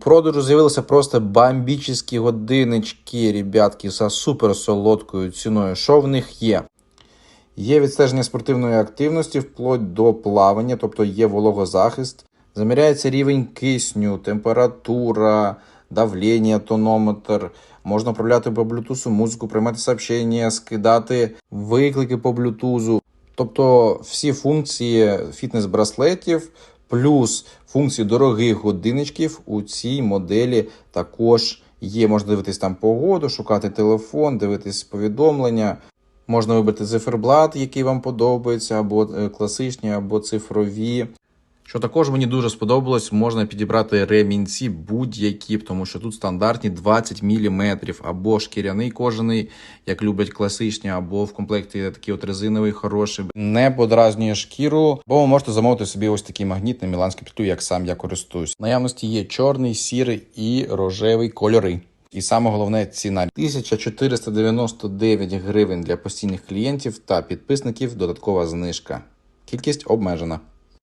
продажу з'явилися просто бомбічні годиннички, ребятки, за супер солодкою ціною. Що в них є? Є відстеження спортивної активності вплоть до плавання, тобто є вологозахист. Заміряється рівень кисню, температура, давлення, тонометр. Можна управляти по блютусу музику, приймати сообщення, скидати виклики по блютузу. Тобто всі функції фітнес-браслетів плюс функції дорогих годиночків у цій моделі також є. Можна дивитись там погоду, шукати телефон, дивитись повідомлення. Можна вибрати циферблат, який вам подобається, або е, класичні, або цифрові. Що також мені дуже сподобалось, можна підібрати ремінці будь-які, тому що тут стандартні 20 мм, або шкіряний кожаний, як люблять класичні, або в комплекті такий от резиновий хороший. Не подразнює шкіру, бо ви можете замовити собі ось такий магніт на петлю, як сам я користуюсь. Наявності є чорний, сірий і рожевий кольори. І саме головне ціна 1499 гривень для постійних клієнтів та підписників. Додаткова знижка. Кількість обмежена.